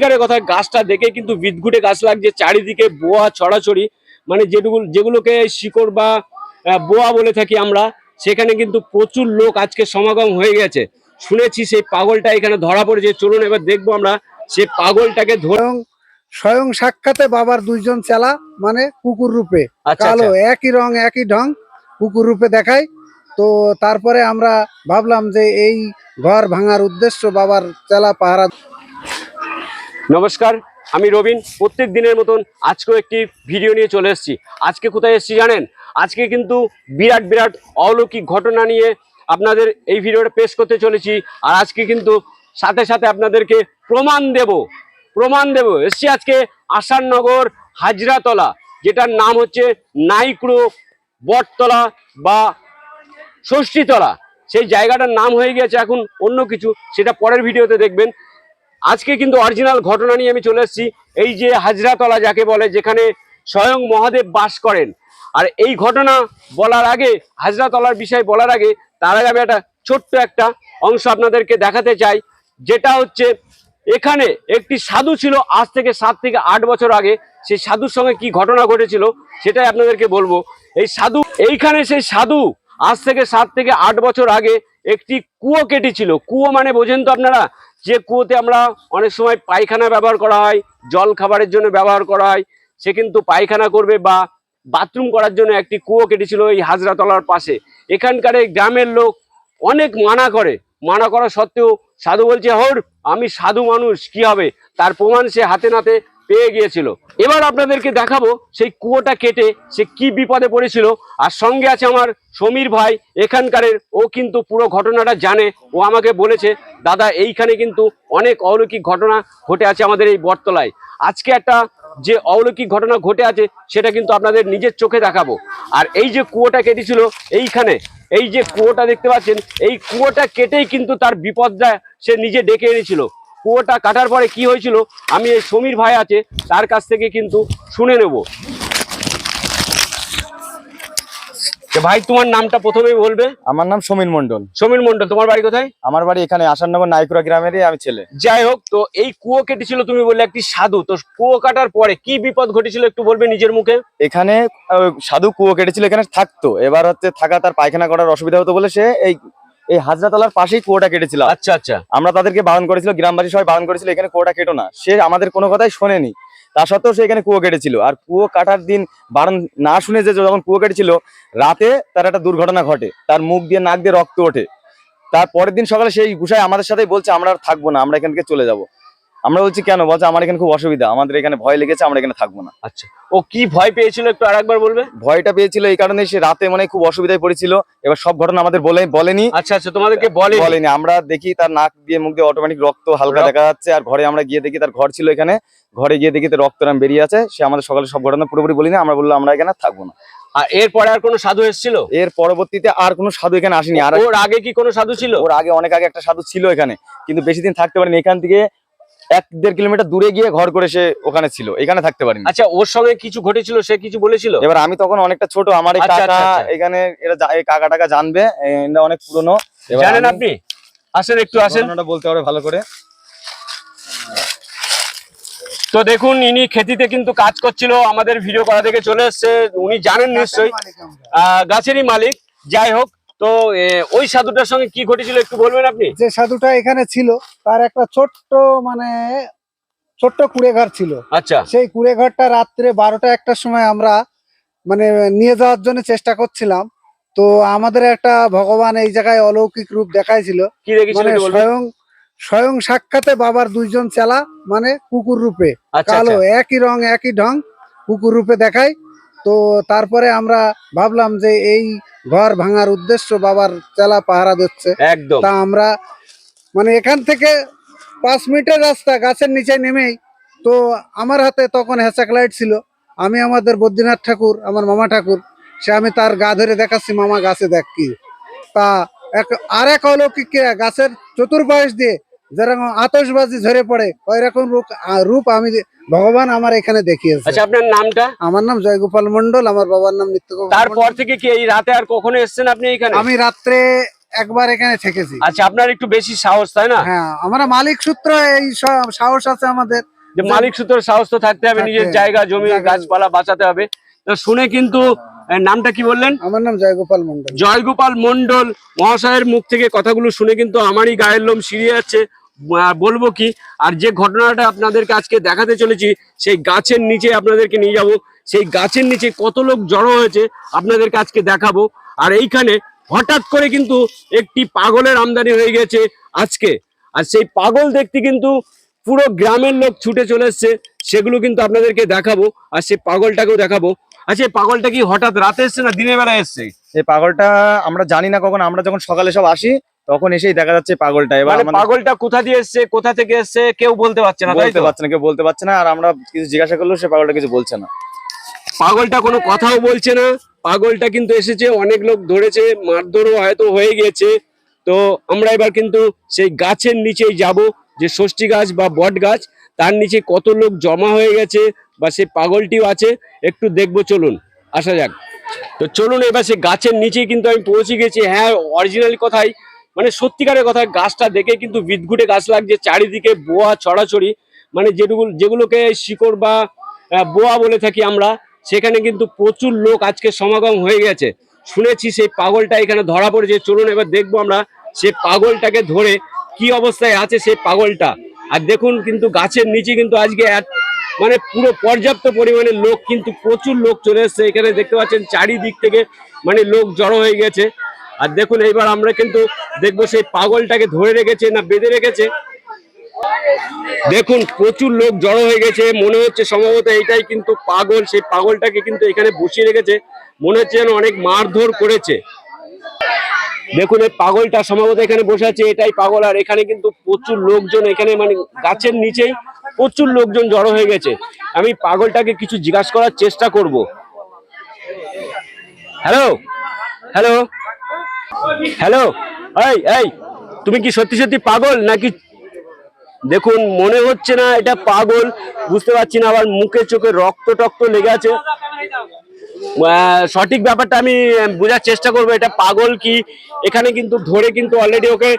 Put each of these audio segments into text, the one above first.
সত্যিকারের কথা গাছটা দেখে কিন্তু বিদঘুটে গাছ লাগছে চারিদিকে বোয়া ছড়াছড়ি। মানে যেগুলো যেগুলোকে শিকড় বা বোয়া বলে থাকি আমরা সেখানে কিন্তু প্রচুর লোক আজকে সমাগম হয়ে গেছে। শুনেছি সেই পাগলটা এখানে ধরা পড়েছে। চলুন এবার দেখব আমরা সেই পাগলটাকে ধরে স্বয়ং সাক্ষাতে বাবার দুইজন চেলা মানে কুকুর রূপে। আচ্ছা কালো আচ্ছা। একই রং একই ঢং কুকুর রূপে দেখায়। তো তারপরে আমরা ভাবলাম যে এই ঘর ভাঙার উদ্দেশ্য বাবার চেলা পাহারা নমস্কার, আমি রবিন। প্রত্যেক দিনের মতন আজকেও একটি ভিডিও নিয়ে চলে এসেছি। আজকে কোথায় এসেছি জানেন? আজকে কিন্তু বিরাট বিরাট অলৌকিক ঘটনা নিয়ে আপনাদের এই ভিডিওটা পেশ করতে চলেছি। আর আজকে কিন্তু সাথে সাথে আপনাদেরকে প্রমাণ দেব। প্রমাণ দেব। এসছি আজকে আসাননগর হাজরাতলা, যেটার নাম হচ্ছে নাইক্রো বটতলা বা ষষ্ঠীতলা। সেই জায়গাটার নাম হয়ে গেছে এখন অন্য কিছু। সেটা পরের ভিডিওতে দেখবেন। আজকে কিন্তু অরিজিনাল ঘটনা নিয়ে আমি চলে এসেছি। এই যে হাজরাতলা যাকে বলে, যেখানে স্বয়ং মহাদেব বাস করেন। আর এই ঘটনা বলার আগে, হাজরাতলার বিষয় বলার আগে, তার আগে আমি একটা ছোট্ট একটা অংশ আপনাদেরকে দেখাতে চাই, যেটা হচ্ছে এখানে একটি সাধু ছিল, আজ থেকে সাত থেকে আট বছর আগে। সেই সাধুর সঙ্গে কি ঘটনা ঘটেছিল, সেটাই আপনাদেরকে বলব। এই সাধু, এইখানে সেই সাধু আজ থেকে সাত থেকে আট বছর আগে একটি কুয়ো কেটেছিল কুয়ো মানে বোঝেন তো আপনারা, যে কুয়োতে আমরা অনেক সময় পায়খানা ব্যবহার করা হয়, জল খাবারের জন্য ব্যবহার করা হয়, সে কিন্তু পায়খানা করবে বা বাথরুম করার জন্য একটি কুয়ো কেটেছিল এই হাজরাতলার পাশে। এখানকার এই গ্রামের লোক অনেক মানা করে। মানা করা সত্ত্বেও সাধু বলছে, হর, আমি সাধু মানুষ, কি হবে? তার প্রমাণ সে হাতে নাতে পেয়ে গিয়েছিল। এবার আপনাদেরকে দেখাবো সেই কুয়োটা কেটে সে কি বিপদে পড়েছিল। আর সঙ্গে আছে আমার সমীর ভাই, এখানকারের, ও কিন্তু পুরো ঘটনাটা জানে। ও আমাকে বলেছে, দাদা, এইখানে কিন্তু অনেক অলৌকিক ঘটনা ঘটে আছে আমাদের এই বটতলায়। আজকে একটা যে অলৌকিক ঘটনা ঘটে আছে, সেটা কিন্তু আপনাদের নিজের চোখে দেখাবো। আর এই যে কুয়োটা কেটেছিল এইখানে, এই যে কুয়োটা দেখতে পাচ্ছেন, এই কুয়োটা কেটেই কিন্তু তার বিপদটা সে নিজে ডেকে এনেছিল। কুয়োটা কাটার পরে কি হয়েছিল আমি এই সমীর ভাই আছে তার কাছ থেকে কিন্তু শুনে নেব। ভাই তোমার নামটা প্রথমেই বলবে? আমার নাম সমীর মন্ডল সমীর মন্ডল তোমার বাড়ি কোথায়? আমার বাড়ি এখানে আসাননগর নাইকুড়া গ্রামেরই আমি ছেলে। যাই হোক তো এই কুয়ো কেটেছিল তুমি বললে একটি সাধু তো কুয়ো কাটার পরে কি বিপদ ঘটেছিল একটু বলবে নিজের মুখে? এখানে সাধু কুয়ো কেটেছিল এখানে থাকতো। এবার হচ্ছে থাকা তার পায়খানা করার অসুবিধা হতো বলে সে এই এই হাজরাতলার পাশেই কুয়োটা কেটেছিল। আচ্ছা আচ্ছা। আমরা তাদেরকে বারণ করেছিল গ্রামবাসী সবাই বারণ করেছিল এখানে কুয়োটা কেটো না। সে আমাদের কোনো কথাই শোনেনি। তা সত্ত্বেও সে এখানে কুয়ো কেটেছিল। আর কুয়ো কাটার দিন বারণ না শুনে যে যখন কুয়ো কেটেছিল রাতে তার একটা দুর্ঘটনা ঘটে। তার মুখ দিয়ে নাক দিয়ে রক্ত ওঠে। তার পরের দিন সকালে সেই গুসাই আমাদের সাথেই বলছে আমরা আর থাকব না আমরা এখান থেকে চলে যাব। আমরা বলছি কেন বলছে? আমার এখানে খুব অসুবিধা। আমাদের এখানে ভয় লেগেছে আমরা এখানে থাকব না। আচ্ছা। ও কি ভয় পেয়েছিল একটু আরেকবার বলবে? ভয়টা পেয়েছিল এই কারণে সে রাতে মানে খুব অসুবিধায় পড়েছিল। এবার সব ঘটনা আমাদের বলে বলেনি। আচ্ছা আচ্ছা তোমাদেরকে বলে বলেনি। আমরা দেখি তার নাক দিয়ে মুখ দিয়ে অটোমেটিক রক্ত হালকা দেখা যাচ্ছে। আর ঘরে আমরা গিয়ে দেখি তার ঘর ছিল এখানে। ঘরে গিয়ে দেখি তার রক্ত নাম বেরিয়ে আছে। সে আমাদের সকালে সব ঘটনা পুরোপুরি বলিনি। আমরা বললাম আমরা এখানে থাকব না। আর এরপরে আর কোনো সাধু এসেছিল? এর পরবর্তীতে আর কোনো সাধু এখানে আসেনি। আর ওর আগে কি কোনো সাধু ছিল? ওর আগে অনেক আগে একটা সাধু ছিল এখানে। কিন্তু বেশি দিন থাকতে পারেনি। এখান থেকে এক দেড় কিলোমিটার দূরে গিয়ে ঘর করে সে ওখানে ছিল। এখানে থাকতে পারেনি। আচ্ছা ওর সঙ্গে কিছু ঘটেছিল? সে কিছু বলেছিল? এবার আমি তখন অনেকটা ছোট আমার এই আচ্ছা, কাকা আচ্ছা, আচ্ছা। এখানে এরা এই কাকা টাকা জানবে এরা অনেক পুরনো। এবার জানেন আপনি? আসেন একটু আসেন। বলতে পারবে ভালো করে। তো দেখুন ইনি খেতিতে কিন্তু কাজ করছিল আমাদের ভিডিও করা থেকে চলে এসছে। উনি জানেন নিশ্চয়ই। আহ, গাছেরই মালিক। যাই হোক তো ওই সাধুটার সঙ্গে কি ঘটেছিল একটু বলবেন আপনি? যে সাধুটা এখানে ছিল তার একটা ছোট্ট মানে ছোট্ট কুড়ে ঘর ছিল। আচ্ছা। সেই কুড়ে ঘরটা রাত্রে বারোটা একটার সময় আমরা মানে নিয়ে যাওয়ার জন্য চেষ্টা করছিলাম। তো আমাদের একটা ভগবান এই জায়গায় অলৌকিক রূপ দেখাইছিল। মানে স্বয়ং স্বয়ং সাক্ষাতে বাবার দুইজন চেলা মানে কুকুর রূপে আচ্ছা কালো আচ্ছা একই রং একই ঢং কুকুর রূপে দেখায়। তো তারপরে আমরা ভাবলাম যে এই ঘর ভাঙার উদ্দেশ্য বাবার চেলা পাহারা দিচ্ছে। একদম। তা আমরা মানে এখান থেকে পাঁচ মিটার রাস্তা গাছের নিচে নেমেই তো আমার হাতে তখন হ্যাচাক লাইট ছিল। আমি আমাদের বদ্রীনাথ ঠাকুর আমার মামা ঠাকুর সে আমি তার গা ধরে দেখাচ্ছি মামা গাছে দেখ কি। তা এক আর এক অলৌকিক গাছের চতুর্পাশ দিয়ে যেরকম আতশবাজি ঝরে পড়ে ওই রকম রূপ আমি ভগবান আমার এখানে দেখিয়েছে। আচ্ছা আপনার নামটা? আমার নাম জয়গোপাল মন্ডল আমার বাবার নাম নিত্য তারপর থেকে কি এই রাতে আর কখনো এসেছেন আপনি এখানে? আমি রাত্রে একবার এখানে থেকেছি। আচ্ছা আপনার একটু বেশি সাহস তাই না? হ্যাঁ আমরা মালিক সূত্র এই সাহস আছে আমাদের। যে মালিক সূত্র সাহস তো থাকতে হবে নিজের জায়গা জমি গাছপালা বাঁচাতে হবে। তো শুনে কিন্তু নামটা কি বললেন? আমার নাম জয়গোপাল মন্ডল জয়গোপাল মন্ডল মহাশয়ের মুখ থেকে কথাগুলো শুনে কিন্তু আমারই গায়ের লোম সিরিয়ে যাচ্ছে। বলব কি আর যে ঘটনাটা আপনাদেরকে আজকে দেখাতে চলেছি সেই গাছের নিচে আপনাদেরকে নিয়ে যাব। সেই গাছের নিচে কত লোক জড়ো হয়েছে আপনাদেরকে আজকে দেখাবো। আর এইখানে হঠাৎ করে কিন্তু একটি পাগলের আমদানি হয়ে গেছে আজকে। আর সেই পাগল দেখতে কিন্তু পুরো গ্রামের লোক ছুটে চলে এসছে সেগুলো কিন্তু আপনাদেরকে দেখাবো আর সেই পাগলটাকেও দেখাবো। আচ্ছা এই পাগলটা কি হঠাৎ রাতে এসছে না দিনের বেলা এসছে? এই পাগলটা আমরা জানি না কখন আমরা যখন সকালে সব আসি তখন এসেই দেখা যাচ্ছে পাগলটা। এবার মানে পাগলটা কোথা দিয়ে এসছে কোথা থেকে এসছে কেউ বলতে পারছে না বলতে পারছে না কেউ বলতে পারছে না আর আমরা কিছু জিজ্ঞাসা করলেও সে পাগলটা কিছু বলছে না। পাগলটা কোনো কথাও বলছে না পাগলটা কিন্তু এসেছে অনেক লোক ধরেছে মারধরও হয়তো হয়ে গেছে তো আমরা এবার কিন্তু সেই গাছের নিচেই যাব যে ষষ্ঠী গাছ বা বট গাছ তার নিচে কত লোক জমা হয়ে গেছে বা সেই পাগলটিও আছে, একটু দেখব, চলুন, আসা যাক। তো চলুন এবার সেই গাছের নিচেই কিন্তু আমি পৌঁছে গেছি। হ্যাঁ অরিজিনাল কথাই মানে সত্যিকারের কথা, গাছটা দেখে কিন্তু বিদঘুটে গাছ লাগছে, চারিদিকে বোয়া ছড়াছড়ি মানে যেটুকু, যেগুলোকে শিকড় বা বোয়া বলে থাকি আমরা, সেখানে কিন্তু প্রচুর লোক আজকে সমাগম হয়ে গেছে। শুনেছি সেই পাগলটা এখানে ধরা পড়েছে। চলুন এবার দেখব আমরা সেই পাগলটাকে ধরে কি অবস্থায় আছে সেই পাগলটা। আর দেখুন কিন্তু গাছের নিচে কিন্তু আজকে মানে পুরো পর্যাপ্ত পরিমাণে লোক কিন্তু প্রচুর লোক চলে এসছে। এখানে দেখতে পাচ্ছেন চারিদিক থেকে মানে লোক জড়ো হয়ে গেছে। আর দেখুন, এইবার আমরা কিন্তু দেখব সেই পাগলটাকে ধরে রেখেছে না বেঁধে রেখেছে। দেখুন, প্রচুর লোক জড়ো হয়ে গেছে। মনে হচ্ছে সম্ভবত এইটাই কিন্তু পাগল। সেই পাগলটাকে কিন্তু এখানে বসিয়ে রেখেছে। মনে হচ্ছে যেন অনেক মারধর করেছে। দেখুন, এই পাগলটা সম্ভবত এখানে বসে আছে, এটাই পাগল। আর এখানে কিন্তু প্রচুর লোকজন, এখানে মানে গাছের নিচেই প্রচুর লোকজন জড়ো হয়ে গেছে। আমি পাগলটাকে কিছু জিজ্ঞাসা করার চেষ্টা করব। হ্যালো? হ্যালো? হ্যালো? এই এই, তুমি কি সত্যি সত্যি পাগল নাকি? দেখুন, মনে হচ্ছে না এটা পাগল, বুঝতে পারছি না, আবার মুখে চোখে রক্ত টক্ত লেগে আছে। সঠিক ব্যাপারটা আমি বোঝার চেষ্টা করব। এটা পাগল কি? এখানে কিন্তু ধরে কিন্তু অলরেডি ওকে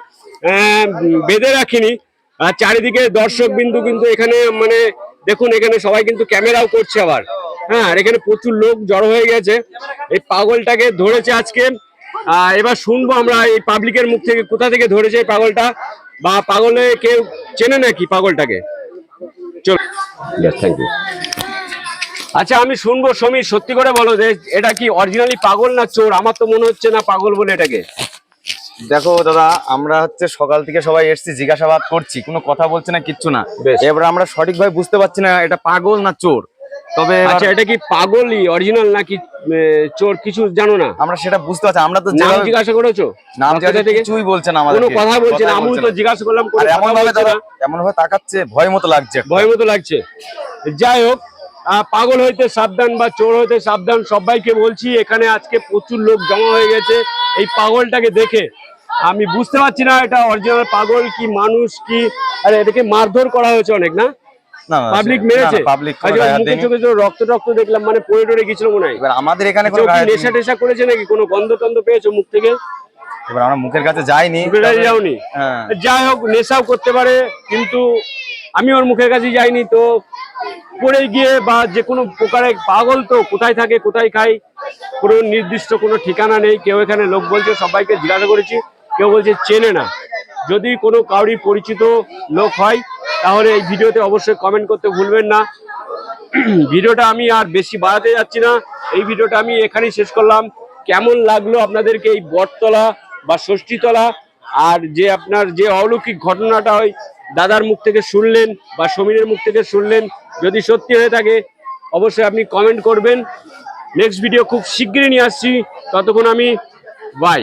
বেঁধে রাখিনি। আর চারিদিকে দর্শক বিন্দু কিন্তু এখানে মানে দেখুন, এখানে সবাই কিন্তু ক্যামেরাও করছে আবার। হ্যাঁ আর এখানে প্রচুর লোক জড়ো হয়ে গেছে। এই পাগলটাকে ধরেছে আজকে। এবার শুনব আমরা এই পাবলিকের মুখ থেকে কোথা থেকে ধরেছে এই পাগলটা। বা পাগলে কেউ চেনে নাকি পাগলটাকে? চল। থ্যাংক ইউ আচ্ছা আমি শুনব সমীর সত্যি করে বলো যে এটা কি অরিজিনালি পাগল না চোর? আমার তো মনে হচ্ছে না পাগল বলে এটাকে। দেখো দাদা আমরা হচ্ছে সকাল থেকে সবাই এসছি জিজ্ঞাসাবাদ করছি কোনো কথা বলছে না কিচ্ছু না। এবার আমরা সঠিকভাবে বুঝতে পারছি না এটা পাগল না চোর? তবে আচ্ছা এটা কি পাগলই অরিজিনাল নাকি চোর? কিছু জানো না? আমরা সেটা বুঝতে পারছি আমরা তো নাম জিজ্ঞাসা করেছ? নাম জিজ্ঞাসা থেকে? কিছুই বলছে না আমাদের কোনো কথা বলছে না আমি তো জিজ্ঞাসা করলাম এমন ভাবে দাদা এমন ভাবে তাকাচ্ছে ভয় মতো লাগছে ভয় মতো লাগছে। যাই হোক পাগল হইতে সাবধান বা চোর হইতে সাবধান সবাইকে বলছি এখানে আজকে প্রচুর লোক জমা হয়ে গেছে। এই পাগলটাকে দেখে আমি বুঝতে পারছি না এটা অরিজিনাল পাগল কি মানুষ কি আরে এটাকে মারধর করা হয়েছে অনেক না? পাবলিক মেরেছে। রক্ত টক্ত দেখলাম মানে পড়ে গেছিল মনে হয়। এবার আমাদের এখানে নেশা টেশা করেছে নাকি? কোনো গন্ধ টন্ধ পেয়েছ মুখ থেকে? এবার আমরা মুখের কাছে যাইনি যাওনি। হ্যাঁ। যাই হোক নেশাও করতে পারে কিন্তু আমি ওর মুখের কাছে যাইনি তো পড়ে গিয়ে বা যে কোনো প্রকারে পাগল তো কোথায় থাকে, কোথায় খায়, কোনো নির্দিষ্ট কোনো ঠিকানা নেই, কেউ এখানে লোক বলছে, সবাইকে জিজ্ঞাসা করেছি, কেউ বলছে চেনে না। যদি কোনো কাউরি পরিচিত লোক হয়, তাহলে এই ভিডিওতে অবশ্যই কমেন্ট করতে ভুলবেন না। ভিডিওটা আমি আর বেশি বাড়াতে যাচ্ছি না। এই ভিডিওটা আমি এখানেই শেষ করলাম। কেমন লাগল আপনাদেরকে এই বটতলা বা ষষ্ঠীতলা? আর যে আপনার যে অলৌকিক ঘটনাটা হয়, দাদার মুখ থেকে শুনলেন বা সমীরের মুখ থেকে শুনলেন যদি সত্যি হয়ে থাকে, অবশ্যই আপনি কমেন্ট করবেন। নেক্সট ভিডিও খুব শীঘ্রই নিয়ে আসছি। ততক্ষণ আমি বাই